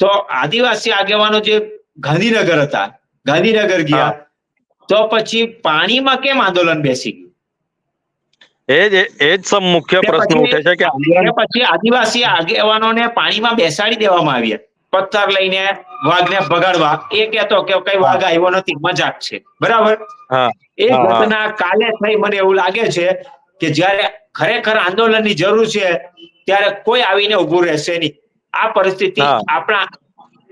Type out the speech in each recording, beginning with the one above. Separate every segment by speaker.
Speaker 1: તો આદિવાસી આગેવાનો જે ગાંધીનગર હતા ગાંધીનગર ગયા તો પછી પાણીમાં કેમ આંદોલન બેસી? ગયું
Speaker 2: એ જ એ જ સમ મુખ્ય પ્રશ્ન ઉઠે છે કે
Speaker 1: પછી આદિવાસી આગેવાનોને પાણીમાં બેસાડી દેવામાં આવ્યા પથ્થર લઈને વાઘને ભગાડવા. એ કહેતો કે કઈ વાઘ આવ્યો નથી મજાક છે. બરાબર? એ. ઘટના કાલે થઈ મને એવું લાગે છે કે જ્યારે ખરેખર આંદોલનની જરૂર છે ત્યારે કોઈ આવીને ઉભું રહેશે નહીં. આ પરિસ્થિતિ આપણા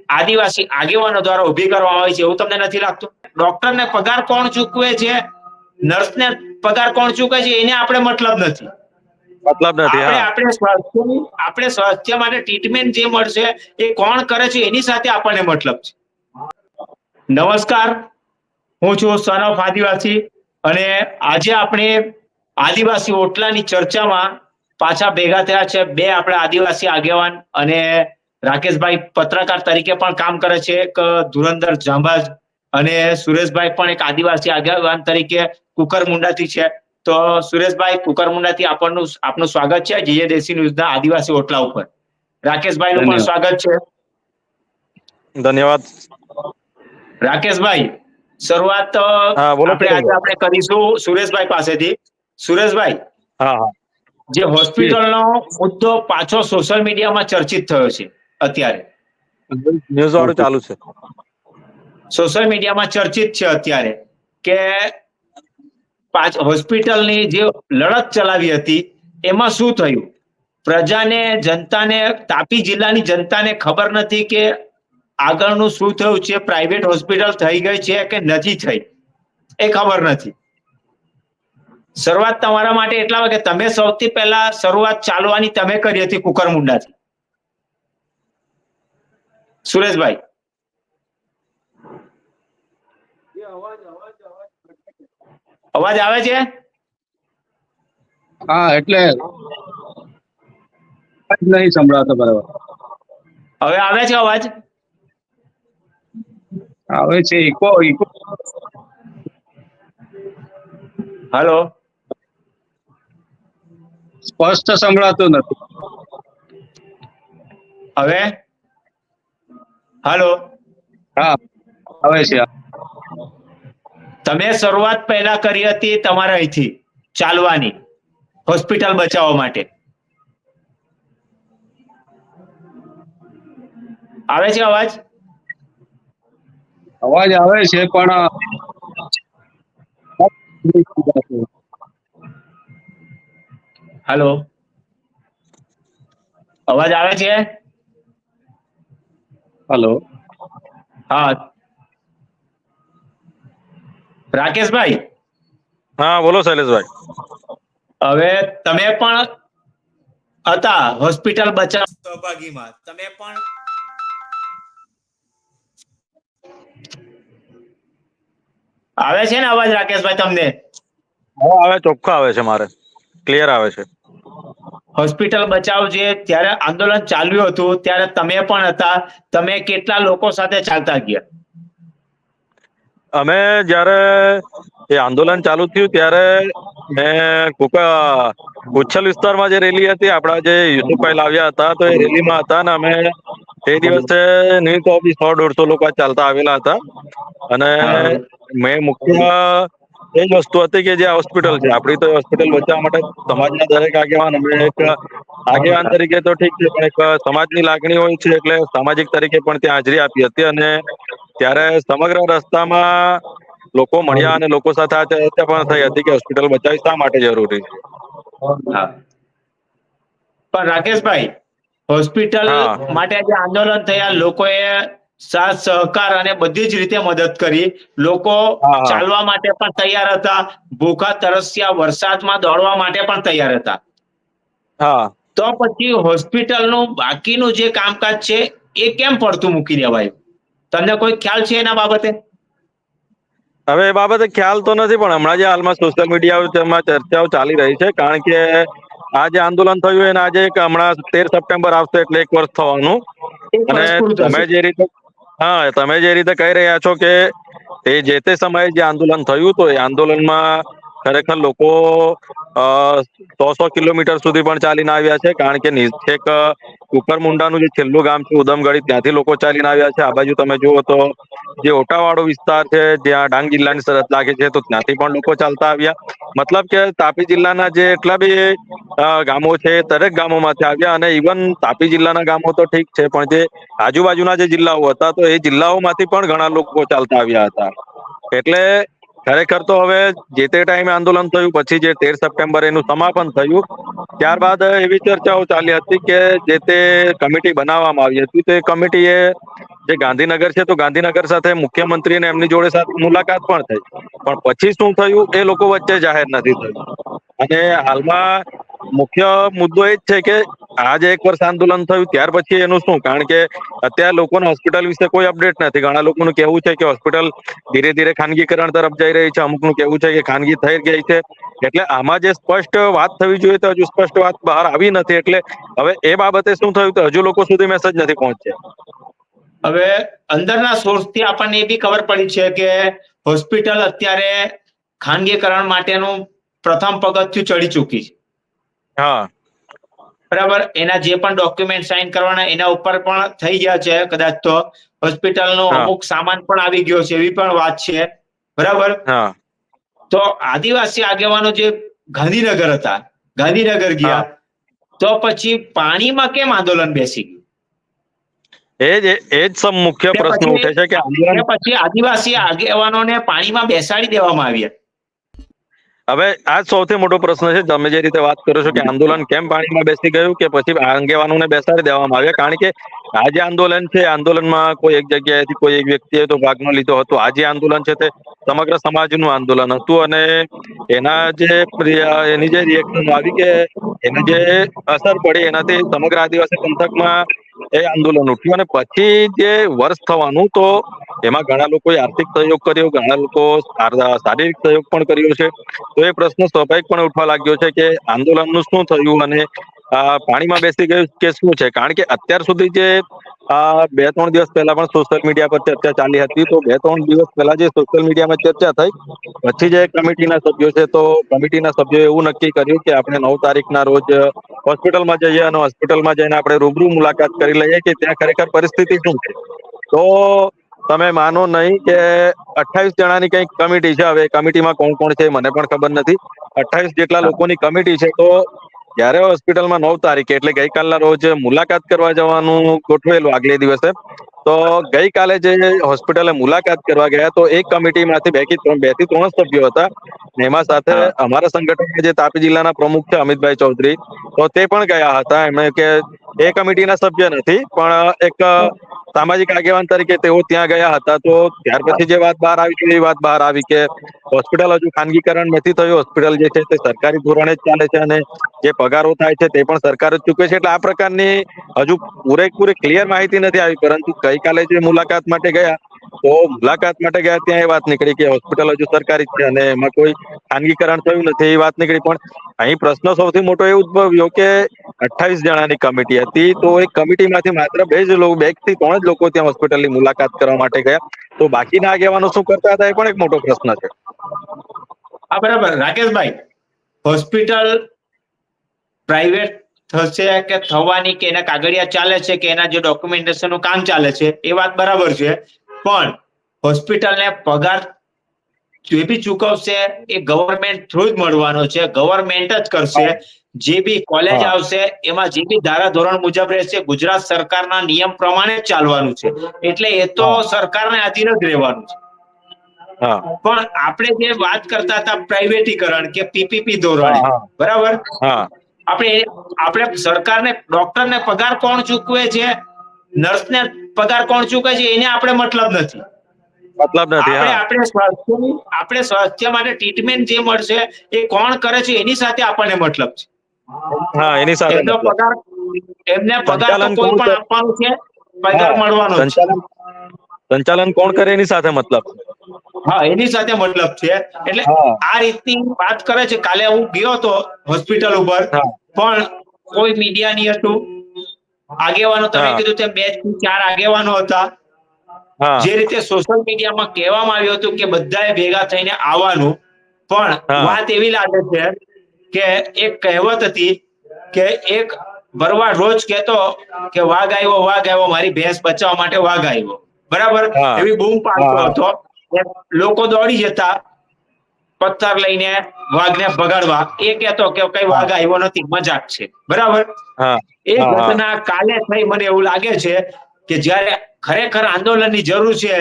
Speaker 1: આદિવાસી આગેવાનો દ્વારા ઊભી કરવામાં આવી છે એવું તમને નથી લાગતું? ડોક્ટરને પગાર કોણ ચૂકવે છે? નર્સને પગાર કોણ ચૂકે છે એને આપણે મતલબ નથી.
Speaker 2: મતલબ નથી
Speaker 1: આપણે
Speaker 2: સ્વાસ્થ્ય
Speaker 1: આપણે સ્વાસ્થ્ય માટે ટ્રીટમેન્ટ જે મળશે એ કોણ કરે છે એની સાથે આપણને મતલબ છે. નમસ્કાર હું છું સન ઓફ આદિવાસી અને આજે આપણે આદિવાસી ઓટલાની ચર્ચામાં પાછા ભેગા થયા છે બે આપણે આદિવાસી આગેવાન અને રાકેશભાઈ પત્રકાર તરીકે પણ કામ કરે છે એક ધુરંધર જાંબાજ અને સુરેશભાઈ પણ એક આદિવાસી આગેવાન તરીકે કુકરમુંડાથી છે. તો સુરેશભાઈ કુકરમુંડાથી આપણનું આપનું સ્વાગત છે જીએ દેશી ન્યૂઝના આદિવાસી ઓટલા ઉપર. રાકેશભાઈ નું પણ સ્વાગત છે.
Speaker 2: ધન્યવાદ.
Speaker 1: રાકેશભાઈ શરૂઆત આપણે આજે આપણે કરીશું સુરેશભાઈ પાસેથી. સુરેશભાઈ
Speaker 2: હા હા.
Speaker 1: જે હોસ્પિટલનો મુદ્દો પાછો સોશિયલ મીડિયામાં ચર્ચિત થયો છે અત્યારે.
Speaker 2: ન્યૂઝ વાળું ચાલુ છે.
Speaker 1: સોશિયલ મીડિયામાં ચર્ચિત છે અત્યારે કે પાંચ હોસ્પિટલની જે લડત ચલાવી હતી, એમાં શું થયું? પ્રજાને, જનતાને, તાપી જિલ્લાની જનતાને ખબર નથી કે આગળનું શું થયું છે, પ્રાઇવેટ હોસ્પિટલ થઈ ગઈ છે કે નથી થઈ? એ ખબર નથી. શરૂઆત તમારા માટે એટલા વાગે તમે સૌથી પહેલા શરૂઆત ચાલવાની તમે કરી હતી કુકરમુંડાથી. સુરેશભાઈ અવાજ આવે છે?
Speaker 3: હા એટલે નહીં સંભળાતો બરાબર.
Speaker 1: હવે આવે છે અવાજ?
Speaker 3: આવે છે ઇકો ઇકો.
Speaker 1: હેલો.
Speaker 3: સ્પષ્ટ સંભળાતું નથી.
Speaker 1: હવે? હેલો.
Speaker 3: હા આવે છે
Speaker 1: તમે શરૂઆત પહેલા કરી હતી તમારા અહીંથી ચાલવાની હોસ્પિટલ બચાવવા માટે. આવે છે અવાજ?
Speaker 3: અવાજ આવે છે પણ
Speaker 1: હાલો. અવાજ આવે છે?
Speaker 3: હાલો.
Speaker 1: હા. રાકેશભાઈ?
Speaker 2: હા બોલો શૈલેષભાઈ.
Speaker 1: હવે તમે પણ હતા હોસ્પિટલ બચાવ સહભાગીમાં. તમે પણ આવે છે ને અવાજ રાકેશભાઈ તમને?
Speaker 2: હા આવે ચોખ્ખો આવે છે મારે. ક્લિયર આવે છે.
Speaker 1: હોસ્પિટલ બચાવ જે ત્યારે આંદોલન ચાલ્યું હતું ત્યારે તમે પણ હતા. તમે કેટલા લોકો સાથે ચાલતા ગયા?
Speaker 2: અમે જ્યારે એ આંદોલન ચાલુ થયું ત્યારે મેં કુકા ઉચ્છલ વિસ્તારમાં જે રેલી હતી આપણા જે યુસુફભાઈ લાવ્યા હતા તો એ રેલીમાં હતા ને અમે એ દિવસે નહીં તો બી સો દોઢસો લોકો ચાલતા આવેલા હતા. અને મેં મુખ્ય એ જ વસ્તુ હતી કે જે આ હોસ્પિટલ છે. આપણી તો હોસ્પિટલ બચાવવા માટે સમાજના દરેક આગેવાન અમે એક આગેવાન તરીકે તો ઠીક છે પણ એક સમાજની લાગણી હોય છે એટલે સામાજિક તરીકે પણ ત્યાં હાજરી આપી હતી અને ત્યારે સમગ્ર રસ્તામાં લોકો મળ્યા અને લોકો સાથે આ ચર્ચા પણ થઈ હતી કે હોસ્પિટલ બચાવી શા માટે જરૂરી છે?
Speaker 1: પણ રાકેશભાઈ હોસ્પિટલ માટે જે આંદોલન થયા લોકોએ સાથ સહકાર અને બધી જ રીતે મદદ કરી. લોકો. ચાલવા માટે પણ તૈયાર હતા. ભૂખા તરસ્યા વરસાદમાં દોડવા માટે પણ તૈયાર હતા.
Speaker 2: હા.
Speaker 1: તો પછી હોસ્પિટલનું બાકીનું જે કામકાજ છે એ કેમ પડતું મૂકી દેવાયું? તમને કોઈ ખ્યાલ છે એના બાબતે?
Speaker 2: હવે એ બાબતે ખ્યાલ તો નથી પણ હમણાં જે હાલમાં સોશિયલ મીડિયામાં ચર્ચાઓ ચાલી રહી છે કારણ કે આ જે આંદોલન થયું એને આજે એક હમણાં તેર સપ્ટેમ્બર આવશે એટલે એક વર્ષ થવાનું. અને તમે જે રીતે હા, તમે જે રીતે કહી રહ્યા છો કે એ જે તે સમયે જે આંદોલન થયું તો એ આંદોલનમાં ખરેખર લોકો સો સો કિલોમીટર સુધી પણ ચાલીને આવ્યા છે, કારણ કે છેક કુકરમુંડાનું જે છેલ્લું ગામ છે, ઉદમગઢી, ત્યાંથી લોકો ચાલીને આવ્યા છે. આ બાજુ તમે જુઓ તો જે ઓટાવાળો વિસ્તાર છે, જ્યાં ડાંગ જિલ્લાની સરહદ લાગે છે, તો ત્યાંથી પણ લોકો ચાલતા આવ્યા. મતલબ કે તાપી જિલ્લાના જે એટલા બી ગામો છે દરેક ગામોમાંથી આવ્યા અને ઇવન તાપી જિલ્લાના ગામો તો ઠીક છે, પણ જે આજુબાજુના જે જિલ્લાઓ હતા, તો એ જિલ્લાઓમાંથી પણ ઘણા લોકો ચાલતા આવ્યા હતા. એટલે ખરેખર તો હવે જે તે ટાઈમે આંદોલન થયું, પછી જે તેર સપ્ટેમ્બર એનું સમાપન થયું, ત્યારબાદ એવી ચર્ચાઓ ચાલી હતી કે જે તે કમિટી બનાવવામાં આવી હતી. તે કમિટીએ જે ગાંધીનગર છે, તો ગાંધીનગર સાથે મુખ્યમંત્રી અને એમની જોડે સાથે મુલાકાત પણ થઈ. પણ પછી શું થયું, એ લોકો વચ્ચે જાહેર નથી થયું. અને હાલમાં મુખ્ય મુદ્દો એ જ છે કે આ જે એક વર્ષ આંદોલન થયું ત્યાર પછી એનું શું? કારણ કે અત્યારે લોકોને હોસ્પિટલ વિશે કોઈ અપડેટ નથી. ઘણા લોકોનું કહેવું છે કે હોસ્પિટલ ધીરે ધીરે ખાનગીકરણ તરફ જઈ રહી છે. અમુકનું કહેવું છે કે ખાનગી થઈ ગઈ છે. એટલે આમાં જે સ્પષ્ટ વાત થવી જોઈએ તો હજુ સ્પષ્ટ વાત બહાર આવી નથી. એટલે હવે એ બાબતે શું થયું તો હજુ લોકો સુધી મેસેજ નથી પહોંચ્યા.
Speaker 1: હવે અંદરના સોર્સથી આપણને એ બી ખબર પડી છે કે હોસ્પિટલ અત્યારે ખાનગીકરણ માટેનું પ્રથમ પગથિયું ચડી ચૂકી છે.
Speaker 2: હા.
Speaker 1: બરાબર? એના જે પણ ડોક્યુમેન્ટ સાઇન કરવાના એના ઉપર પણ થઈ ગયા છે કદાચ તો હોસ્પિટલનો
Speaker 2: નો
Speaker 1: અમુક સામાન પણ આવી ગયો છે એવી પણ વાત છે. બરાબર? તો આદિવાસી આગેવાનો જે ગાંધીનગર હતા ગાંધીનગર ગયા તો પછી પાણીમાં કેમ આંદોલન બેસી ગયું?
Speaker 2: એ જ એ જ સમ મુખ્ય પ્રશ્ન
Speaker 1: પછી-
Speaker 2: ઉઠે છે કે
Speaker 1: પછી આદિવાસી આગેવાનોને પાણીમાં બેસાડી દેવામાં આવ્યા.
Speaker 2: હવે આ સૌથી મોટો પ્રશ્ન છે, તમે જે રીતે વાત કરો છો કે આંદોલન કેમ પાણીમાં બેસી ગયું કે પછી આગેવાનોને બેસાડી દેવામાં આવ્યા? કારણ કે આ જે આંદોલન છે, આંદોલનમાં કોઈ એક જગ્યાએથી કોઈ એક વ્યક્તિએ તો ભાગ ન લીધો હતો. આ જે આંદોલન છે તે સમગ્ર સમાજનું આંદોલન હતું અને એના જે એની જે રિએક્શન આવી કે એની જે અસર પડી એનાથી સમગ્ર આદિવાસી પંથકમાં એ આંદોલન ઉઠ્યું અને પછી જે વર્ષ થવાનું તો એમાં ઘણા લોકોએ આર્થિક સહયોગ કર્યો, ઘણા લોકો શારીરિક સહયોગ પણ કર્યો છે. તો એ પ્રશ્ન સ્વાભાવિક પણ ઉઠવા લાગ્યો છે કે આંદોલનનું શું થયું અને પાણીમાં બેસી ગયું કે શું છે? કારણ કે અત્યાર સુધી જે બે ત્રણ દિવસ પહેલા પણ સોશિયલ મીડિયા પર ચર્ચા ચાલી હતી, તો બે ત્રણ દિવસ પહેલા જે સોશિયલ મીડિયામાં ચર્ચા થઈ, પછી જે કમિટીના સભ્યો છે, તો કમિટીના સભ્યોએ એવું નક્કી કર્યું કે આપણે નવ તારીખના રોજ હોસ્પિટલમાં જઈએ અને હોસ્પિટલમાં જઈને આપણે રૂબરૂ મુલાકાત કરી લઈએ કે ત્યાં ખરેખર પરિસ્થિતિ શું છે? તો તમે માનો નહીં કે અઠ્ઠાવીસ જણાની કંઈક કમિટી છે, હવે કમિટીમાં કોણ કોણ છે મને પણ ખબર નથી. અઠ્ઠાવીસ જેટલા લોકોની કમિટી છે, તો જ્યારે હોસ્પિટલમાં નવ તારીખે એટલે ગઈકાલના રોજ મુલાકાત કરવા જવાનું ગોઠવેલું આગલે દિવસે તો ગઈકાલે જે હોસ્પિટલે મુલાકાત કરવા ગયા તો એક કમિટીમાંથી બેથી ત્રણ બેથી ત્રણ સભ્યો હતા એમાં સાથે. અમારા સંગઠનના જે તાપી જિલ્લાના પ્રમુખ છે અમિતભાઈ ચૌધરી તો તે પણ ગયા હતા એમણે કે એ કમિટીના સભ્ય નથી, પણ એક સામાજિક આગેવાન તરીકે તેઓ ત્યાં ગયા હતા. તો ત્યાર પછી જે વાત બહાર આવી છે એ વાત બહાર આવી કે હોસ્પિટલ હજુ ખાનગીકરણ નથી થયું. હોસ્પિટલ જે છે તે સરકારી ધોરણે જ ચાલે છે અને જે પગારો થાય છે તે પણ સરકાર જ ચૂકવે છે. એટલે આ પ્રકારની હજુ પૂરેપૂરી ક્લિયર માહિતી નથી આવી. પરંતુ ગઈકાલે જે મુલાકાત માટે ગયા, તો મુલાકાત માટે ગયા ત્યાં એ વાત નીકળી કે હોસ્પિટલ હજુ સરકારી છે અને એમાં કોઈ ખાનગીકરણ થયું નથી, એ વાત નીકળી. પણ અહીં પ્રશ્ન સૌથી મોટો એ ઉદ્ભવ્યો કે અઠ્ઠાવીસ જણાની કમિટી હતી. તો એ કમિટીમાંથી માત્ર બે જ લોકો, બેથી ત્રણ જ લોકો ત્યાં હોસ્પિટલની મુલાકાત કરવા માટે ગયા. તો બાકીના આગેવાનો શું કરતા હતા એ પણ એક મોટો પ્રશ્ન છે.
Speaker 1: હા, બરાબર. રાકેશભાઈ હોસ્પિટલ પ્રાઇવેટ થશે કે થવાની કે એના કાગળિયા ચાલે છે કે એના જે ડોક્યુમેન્ટેશનનું કામ ચાલે છે, એ વાત બરાબર છે. પણ હોસ્પિટલને પગાર જે બી ચૂકવશે એ ગવર્મેન્ટ થ્રુ જ મળવાનો છે ગવર્મેન્ટ જ કરશે. જે બી કોલેજ આવશે એમાં જે બી ધારા ધોરણ મુજબ રહેશે ગુજરાત સરકારના નિયમ પ્રમાણે જ ચાલવાનું છે. એટલે એ તો. સરકારને આધીન જ રહેવાનું છે.
Speaker 2: હા.
Speaker 1: પણ આપણે જે વાત કરતા હતા પ્રાઇવેટીકરણ કે પીપીપી ધોરણે. બરાબર? આપણે આપણે સરકારને ડોક્ટરને પગાર કોણ ચૂકવે છે? નર્સને પગાર કોણ ચૂકવે છે? એને આપણે મતલબ નથી.
Speaker 2: મતલબ નથી
Speaker 1: આપણે સ્વાસ્થ્યની આપણે સ્વાસ્થ્ય માટે ટ્રીટમેન્ટ જે મળશે એ કોણ કરે છે એની સાથે આપણને મતલબ છે.
Speaker 2: હા એની સાથે
Speaker 1: એમનો પગાર એમને પગાર
Speaker 2: સંચાલન
Speaker 1: કોઈ
Speaker 2: કોણ
Speaker 1: પણ? આપવાનું છે પગાર મળવાનો છે.
Speaker 2: સંચાલન કોણ કરે એની સાથે મતલબ?
Speaker 1: હા એની સાથે મતલબ છે. એટલે. આ રીતની વાત કરે છે. કાલે હું ગયો હતો હોસ્પિટલ ઉપર પણ કોઈ મીડિયા નહીં હતું. આગેવાનો તમે કીધું તેમ બેથી ચાર આગેવાનો હતા. જે રીતે સોશિયલ મીડિયામાં કહેવામાં આવ્યું હતું કે બધાએ ભેગા થઈને આવવાનું પણ વાત એવી લાગે છે કે એક કહેવત હતી કે એક ભરવા રોજ કહેતો કે વાઘ આવ્યો વાઘ આવ્યો મારી ભેંસ બચાવવા માટે વાઘ આવ્યો. બરાબર? એવી બૂમ પાડતો. હતો. લોકો દોડી જતા પથ્થર લઈને વાઘને ભગાડવા. એ કહેતો કે કઈ વાઘ આવ્યો નથી મજાક છે. બરાબર? એ. ઘટના કાલે થઈ મને એવું લાગે છે કે જ્યારે ખરેખર આંદોલનની જરૂર છે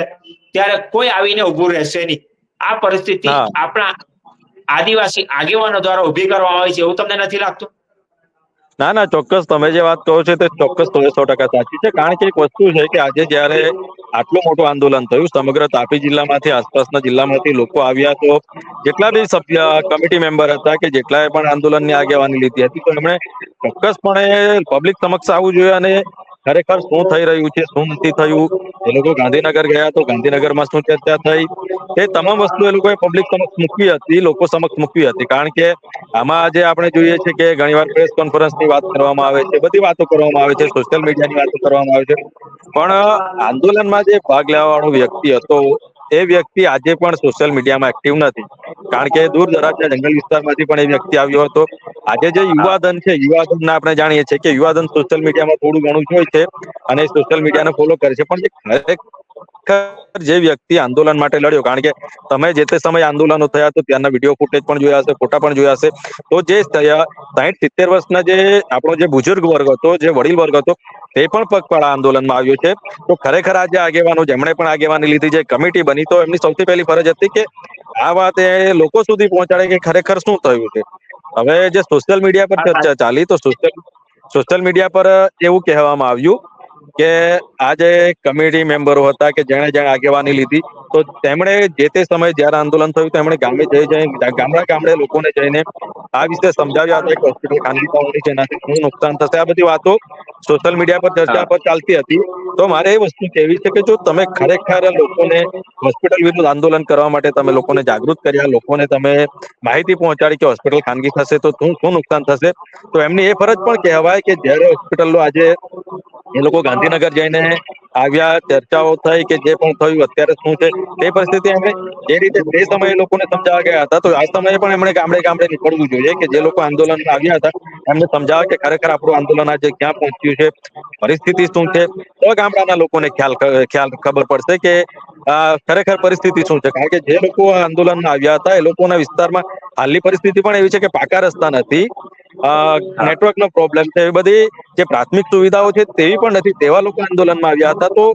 Speaker 1: ત્યારે કોઈ આવીને ઉભું રહેશે નહીં. આ પરિસ્થિતિ આપણા આદિવાસી આગેવાનો દ્વારા ઊભી કરવામાં આવી છે એવું તમને નથી લાગતું?
Speaker 2: ના ના ચોક્કસ તમે જે વાત કહો છો તે ચોક્કસ સો ટકા સાચી છે. કારણ કે એક વસ્તુ છે કે આજે જયારે આટલું મોટું આંદોલન થયું સમગ્ર તાપી જિલ્લામાંથી આસપાસના જિલ્લામાંથી લોકો આવ્યા તો જેટલા બી સભ્ય કમિટી મેમ્બર હતા કે જેટલાએ પણ આંદોલનની આગેવાની લીધી હતી તો એમણે ચોક્કસપણે પબ્લિક સમક્ષ આવવું જોઈએ અને ખરેખર શું થઈ રહ્યું છે, શું નથી થયું? એ લોકો ગાંધીનગર ગયા તો ગાંધીનગરમાં શું ચર્ચા થઈ? એ તમામ વસ્તુ એ લોકોએ પબ્લિક સમક્ષ મૂકવી હતી, લોકો સમક્ષ મૂકવી હતી. કારણ કે આમાં આજે આપણે જોઈએ છે કે ઘણીવાર પ્રેસ કોન્ફરન્સની વાત કરવામાં આવે છે, બધી વાતો કરવામાં આવે છે સોશિયલ મીડિયાની વાતો કરવામાં આવે છે. પણ આંદોલનમાં જે ભાગ લેવા વાળો વ્યક્તિ હતો એ વ્યક્તિ આજે પણ સોશિયલ મીડિયામાં એક્ટિવ નથી. કારણ કે દૂર દરાજના જંગલ વિસ્તારમાંથી પણ એ વ્યક્તિ આવ્યો હતો. આજે જે યુવાધન છે યુવાધન આપણે જાણીએ છીએ કે યુવાધન સોશિયલ મીડિયામાં થોડું ઘણું જોઈ છે અને સોશિયલ મીડિયાને ફોલો કરે છે. પણ જે ખરેખર જે વ્યક્તિ આંદોલન માટે લડ્યો, કારણ કે તમે જે તે સમયે આંદોલનો થયા તો ત્યાંના વીડિયો ફૂટેજ પણ જોયા હશે ફોટા પણ જોયા હશે. તો જે સાહીઠ, સિત્તેર વર્ષના જે આપણો જે બુજુર્ગ વર્ગ હતો, જે વડીલ વર્ગ હતો, તે પણ પગપાળા આંદોલનમાં આવ્યો છે. તો ખરેખર આ જે આગેવાનો, જેમણે પણ આગેવાની લીધી, જે કમિટી બની, તો એમની સૌથી પહેલી ફરજ હતી કે આ વાત એ લોકો સુધી પહોંચાડે કે ખરેખર શું થયું છે. હવે જે સોશિયલ મીડિયા પર ચર્ચા ચાલી, તો સોશિયલ સોશિયલ મીડિયા પર એવું કહેવામાં આવ્યું કે આ જે કમિટી મેમ્બરો હતા કે જેણે જેણે આગેવાની લીધી, તો તેમણે જે તે સમયે જ્યારે આંદોલન થયું, તેમણે ગામે જઈ જઈ ગામડા ગામડે લોકોને જઈને આ વિશે સમજાવ્યા. હતા કે હોસ્પિટલ ખાનગી થવાની છે નુકસાન થશે. આ બધી વાતો સોશિયલ મીડિયા પર ચર્ચા પર ચાલતી હતી. તો મારે એ વસ્તુ કહેવી છે કે જો તમે ખરેખર લોકોને હોસ્પિટલ વિરુદ્ધ આંદોલન કરવા માટે તમે લોકોને જાગૃત કર્યા લોકોને તમે માહિતી પહોંચાડી કે હોસ્પિટલ ખાનગી થશે તો શું શું નુકસાન થશે? તો એમની એ ફરજ પણ કહેવાય કે જ્યારે હોસ્પિટલો આજે એ લોકો ગાંધીનગર જઈને આવ્યા, ચર્ચાઓ થઈ કે જે પણ થયું, અત્યારે શું છે, તે પરિસ્થિતિ એમણે જે રીતે તે સમયે લોકોને સમજાવવા ગયા હતા, તો આ સમયે પણ એમણે ગામડે ગામડે નીકળવું જોઈએ કે જે લોકો આંદોલનમાં આવ્યા હતા, એમને સમજાવે કે ખરેખર આપણું આંદોલન આજે ક્યાં પહોંચ્યું છે, પરિસ્થિતિ શું છે, તો ગામડાના લોકોને ખ્યાલ ખ્યાલ ખબર પડશે કે ખરેખર પરિસ્થિતિ શું છે, કારણ કે જે લોકો આંદોલનમાં આવ્યા હતા, એ લોકોના વિસ્તારમાં હાલની પરિસ્થિતિ પણ એવી છે કે પાકા રસ્તા નથી નેટવર્ક નો પ્રોબ્લેમ છે એ બધી જે પ્રાથમિક સુવિધાઓ છે તેવી પણ નથી. તેવા લોકો આંદોલનમાં આવ્યા હતા તો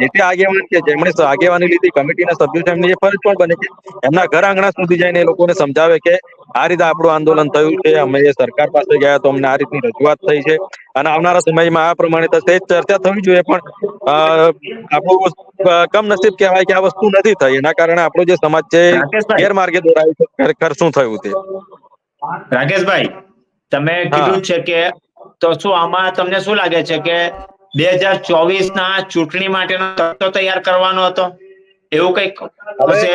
Speaker 2: જે તે આગેવાન છે જેમણે આગેવાની લીધી કમિટીના સભ્યો છે એમની ફરજ પણ બને છે એમના ઘર આંગણા સુધી જઈને એ લોકોને સમજાવે કે આ રીતે આપણું આંદોલન થયું છે અમે સરકાર પાસે ગયા તો અમને આ રીતની રજૂઆત થઈ છે. અને આવનારા સમયમાં આ પ્રમાણે થશે ચર્ચા થવી જોઈએ પણ આપણું કમનસીબ કહેવાય કે આ વસ્તુ નથી થઈ. એના કારણે આપણો જે સમાજ છે ગેરમાર્ગે દોરાયું છે. ખરેખર શું થયું તે?
Speaker 1: રાકેશભાઈ તમે કીધું છે કે તો શું આમાં તમને શું લાગે છે કે બે હજાર ચોવીસ ના ચૂંટણી માટેનો તરતો તૈયાર કરવાનો હતો? એવું કંઈક હશે?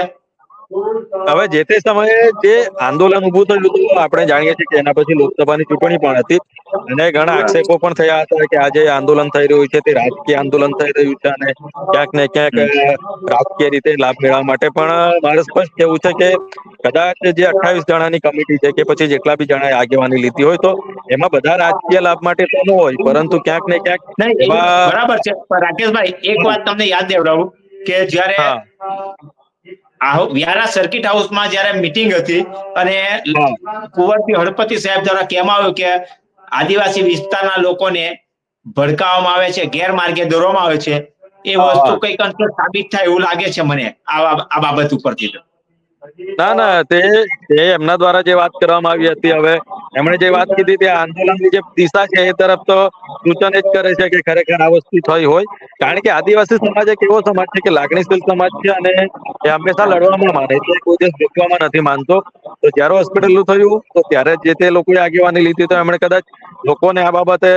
Speaker 2: હવે જે તે સમયે જે આંદોલન ઉભું થયું હતું આપણે જાણીએ છીએ કે એના પછી લોકસભાની ચૂંટણી પણ હતી અને ઘણા આક્ષેપો પણ થયા હતા કે આજે આંદોલન થઈ રહ્યું છે તે રાજકીય આંદોલન થઈ રહ્યું છે અને ક્યાંક ને ક્યાંક રાજકીય રીતે લાભ મેળવવા માટે પણ મારે સ્પષ્ટ કેવું છે કે કદાચ જે અઠ્ઠાવીસ જણાની કમિટી છે કે પછી જેટલા બી જણાએ આગેવાની લીધી હોય તો એમાં બધા રાજકીય લાભ માટે તો ન હોય પરંતુ ક્યાંક ને ક્યાંક
Speaker 1: બરાબર છે રાકેશભાઈ એક વાત તમને યાદ દેવડાવું કે જયારે. આ વ્યારા સર્કિટ હાઉસમાં જયારે મીટિંગ હતી અને કુંવરજી હળપતિ સાહેબ દ્વારા કહેવામાં આવ્યું કે આદિવાસી વિસ્તારના લોકોને ભડકાવવામાં આવે છે ગેરમાર્ગે દોરવામાં આવે છે એ વસ્તુ કંઈક અંતર સાબિત થાય એવું લાગે છે મને આ બાબત ઉપરથી.
Speaker 2: ના ના, તે તે એમના દ્વારા જે વાત કરવામાં આવી હતી હવે, એમણે જે વાત કીધી તે આંદોલનની જે દિશા છે એ તરફ તો સૂચન જ કરે છે કે ખરેખર આ વસ્તુ થઈ હોય. કારણ કે આદિવાસી સમાજ એક એવો સમાજ છે કે લાગણીશીલ સમાજ છે અને એ હંમેશા લડવામાં માને છે કોઈ દિવસ ઝૂકવામાં નથી માનતો. તો જ્યારે હોસ્પિટલનું થયું, તો ત્યારે જે તે લોકોએ આગેવાની લીધી, તો એમણે કદાચ લોકોને આ બાબતે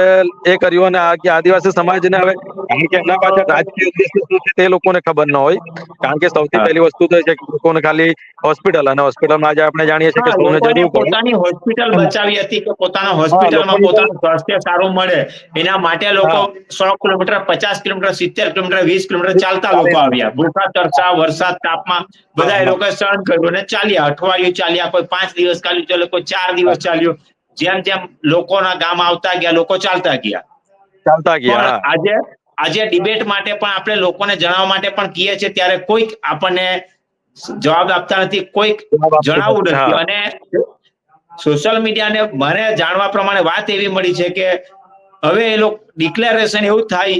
Speaker 2: એ કર્યું અને આ કે આદિવાસી સમાજને હવે કારણ કે એમના પાછળ રાજકીય ઉદ્દેશ્ય શું છે તે લોકોને ખબર ન હોય. કારણ કે સૌથી પહેલી વસ્તુ તો છે કે લોકોને ખાલી હોસ્પિટલ અને હોસ્પિટલમાં આજે આપણે જાણીએ છીએ કે સૌને જરૂર
Speaker 1: પોતાની હોસ્પિટલ બચાવી હતી કે પોતાના હોસ્પિટલમાં પોતાનું સ્વાસ્થ્ય સારું મળે. એના માટે લોકો. સો કિલોમીટર પચાસ કિલોમીટર સિત્તેર કિલોમીટર વીસ કિલોમીટર ચાલતા લોકો આવ્યા. ભૂખા તરસા વરસાદ તાપમાં બધા એ લોકો સહન કર્યું અને ચાલ્યા. અઠવાડિયું ચાલ્યા કોઈ પાંચ દિવસ ચાલ્યું ચાલો કોઈ ચાર દિવસ ચાલ્યું. જેમ જેમ લોકોના ગામ આવતા ગયા લોકો ચાલતા ગયા.
Speaker 2: ચાલતા ગયા
Speaker 1: આજે આજે ડિબેટ માટે પણ આપણે લોકોને જણાવવા માટે પણ કહીએ છીએ ત્યારે કોઈક આપણને જવાબ આપતા નથી કોઈક જણાવવું
Speaker 2: નથી,
Speaker 1: અને સોશિયલ મીડિયાને મને જાણવા પ્રમાણે વાત એવી મળી છે કે હવે એ લોકો ડિક્લેરેશન એવું થાય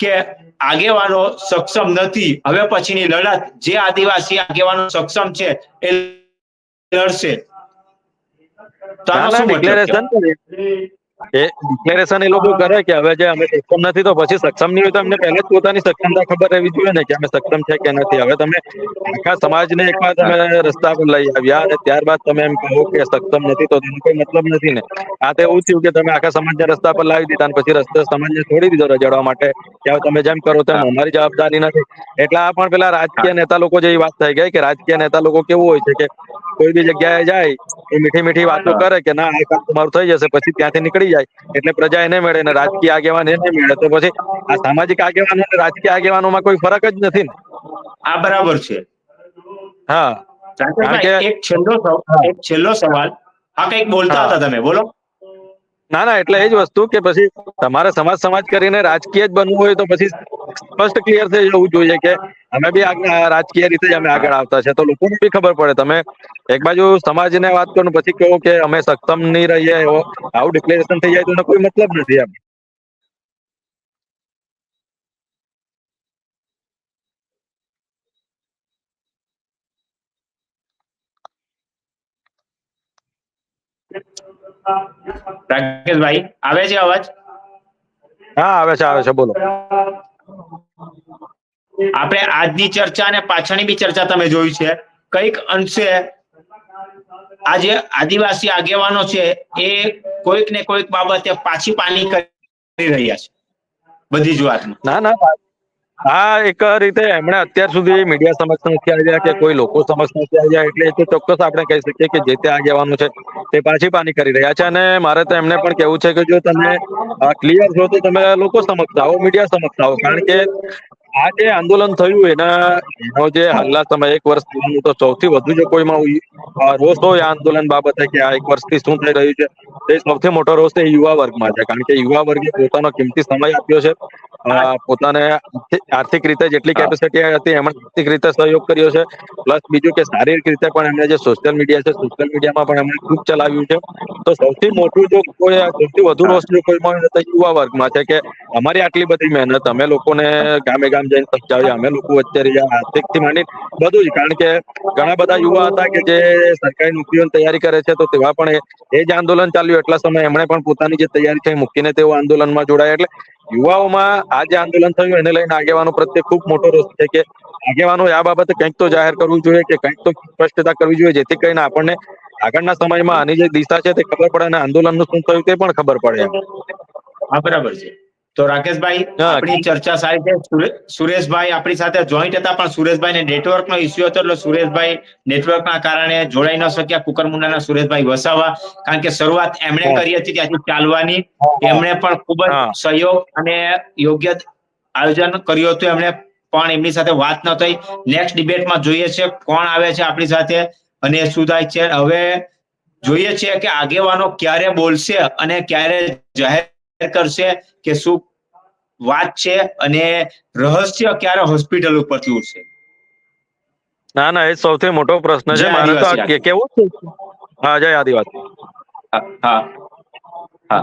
Speaker 1: કે આગેવાનો સક્ષમ નથી. હવે પછીની લડત જે આદિવાસી આગેવાનો સક્ષમ છે એ લડશે.
Speaker 2: ડિક્લેરેશન એ ડિક્લેરેશન એ લોકો કરે કે હવે જે અમે સક્ષમ નથી તો પછી સક્ષમ નહીં હોય તો અમને પહેલા જ પોતાની સક્ષમતા ખબર રહેવી જોઈએ ને કે અમે સક્ષમ છે કે નથી. હવે તમે આખા સમાજને એકવાર તમે રસ્તા પર લઈ આવ્યા અને ત્યારબાદ તમે એમ કહો કે સક્ષમ નથી તો તેનો કોઈ મતલબ નથી ને. આ તો એવું થયું કે તમે આખા સમાજને રસ્તા પર લાવી દીધા અને પછી રસ્તે સમાજને છોડી દીધો રજડવા માટે. કે હવે તમે જેમ કરો તેમ અમારી જવાબદારી નથી. એટલે આ પણ પેલા રાજકીય નેતા લોકો જેવી વાત થઈ ગઈ કે રાજકીય નેતા લોકો કેવું હોય છે કે કોઈ બી જગ્યાએ જાય એ મીઠી મીઠી વાતો કરે કે ના આ કામ તમારું થઈ જશે પછી ત્યાંથી નીકળી જાય. એટલે પ્રજા એને મળે ને રાજકીય આગેવાન એને મળે. તો પછી આ સામાજિક આગેવાનો અને રાજકીય આગેવાનોમાં કોઈ ફરક જ નથી ને.
Speaker 1: આ બરાબર છે.
Speaker 2: હા.
Speaker 1: એક છેલ્લો એક છેલ્લો સવાલ. આ કંઈક બોલતા હતા તમે બોલો.
Speaker 2: ના ના એટલે એ જ વસ્તુ કે પછી તમારે સમાજ સમાજ કરીને રાજકીય જ બનવું હોય તો પછી સ્પષ્ટ ક્લિયર થઈ જવું જોઈએ કે અમે બી આગળ રાજકીય રીતે જ અમે આગળ આવતા છે. તો લોકોને બી ખબર પડે તમે એક બાજુ સમાજને વાત કરો પછી કહો કે અમે સક્ષમ નહીં રહીએ એવો આવું ડિક્લેરેશન થઈ જાય તો કોઈ મતલબ નથી એમ.
Speaker 1: રાકેશભાઈ આવે છે અવાજ?
Speaker 2: હા આવે છે આવે છે બોલો.
Speaker 1: આપણે આજની ચર્ચા અને પાછળની બી ચર્ચા તમે જોઈ છે. કંઈક અંશે આજે આદિવાસી આગેવાનો છે એ કોઈક ને કોઈક બાબતે પાછી પાની કરી રહ્યા છે. બધી જ વાતમાં.
Speaker 2: ના ના હા, એક રીતે એમણે અત્યાર સુધી મીડિયા સમક્ષ નથી આવ્યા કે કોઈ લોકો સમક્ષ નથી આવ્યા, એટલે તો ચોક્કસ આપણે કહી શકીએ કે જે તે આગેવાનો છે તે પાછી પાની કરી રહ્યા છે. અને મારે તો એમને પણ કેવું છે કે જો તમે ક્લિયર છો તો તમે લોકો સમક્ષ આવો મીડિયા સમક્ષ આવો. કારણ કે આ જે આંદોલન થયું એના, એનો જે હાલના સમય એક વર્ષ તો સૌથી વધુ જો કોઈમાં રોષ હોય આંદોલન બાબતે કે આ એક વર્ષથી શું થઈ રહ્યું છે, તે સૌથી મોટો રોષ એ યુવા વર્ગમાં છે. કારણ કે યુવા વર્ગે પોતાનો કિંમતી સમય આપ્યો છે. પોતાને આર્થિક- રીતે જેટલી કેપેસિટી હતી એમાં આર્થિક રીતે સહયોગ કર્યો છે. પ્લસ બીજું કે શારીરિક રીતે પણ એમણે જે સોશિયલ મીડિયા છે સોશિયલ મીડિયામાં પણ એમણે ખૂબ ચલાવ્યું છે. તો સૌથી મોટું જો કોઈ સૌથી વધુ રોષ જો તો યુવા વર્ગમાં છે કે અમારી આટલી બધી મહેનત અમે લોકોને ગામે ગામ જઈને સમજાવ્યા અમે લોકો વચ્ચે રહ્યા આર્થિકથી માંડી બધું જ કારણ કે ઘણા બધા યુવા હતા કે જે સરકારી નોકરીઓની તૈયારી કરે છે તો તેવા પણ એ જ આંદોલન ચાલ્યું. એટલા સમય એમણે પણ પોતાની જે તૈયારી છે મૂકીને તેઓ આંદોલનમાં જોડાયા. એટલે યુવાઓમાં આ જે આંદોલન થયું, એને લઈને આગેવાનો પ્રત્યે ખૂબ મોટો રોષ છે કે આગેવાનો આ બાબતે કંઈક તો જાહેર કરવું જોઈએ કે કંઈક તો સ્પષ્ટતા કરવી જોઈએ, જેથી કરીને આપણને આગળના સમયમાં આની જે દિશા છે તે ખબર પડે અને આંદોલનનું શું થયું તે પણ ખબર પડે.
Speaker 1: હા, બરાબર છે. તો રાકેશભાઈ આપણી ચર્ચા સારી છે. સુરેશભાઈ આપણી સાથે જોઈન્ટ હતા પણ સુરેશભાઈને નેટવર્કનો ઇસ્યુ હતો એટલે સુરેશભાઈ નેટવર્કના કારણે જોડાઈ ન શક્યા. કુકરમુંડાના સુરેશભાઈ વસાવા કારણ કે શરૂઆત એમણે કરી હતી ત્યાંથી ચાલવાની. એમણે પણ ખૂબ જ સહયોગ અને યોગ્ય આયોજન કર્યું હતું. એમણે પણ એમની સાથે વાત ન થઈ. નેક્સ્ટ ડિબેટમાં જોઈએ છે કોણ આવે છે આપણી સાથે અને શું થાય છે. હવે જોઈએ છે કે આગેવાનો ક્યારે બોલશે અને ક્યારે જાહેર કરશે કે શું વાત છે અને રહસ્ય ક્યારે હોસ્પિટલ ઉપરથી છે?
Speaker 2: ના ના એ સૌથી મોટો પ્રશ્ન છે. મારે તો કેવું હા જય આદિવાસી.
Speaker 1: હા હા.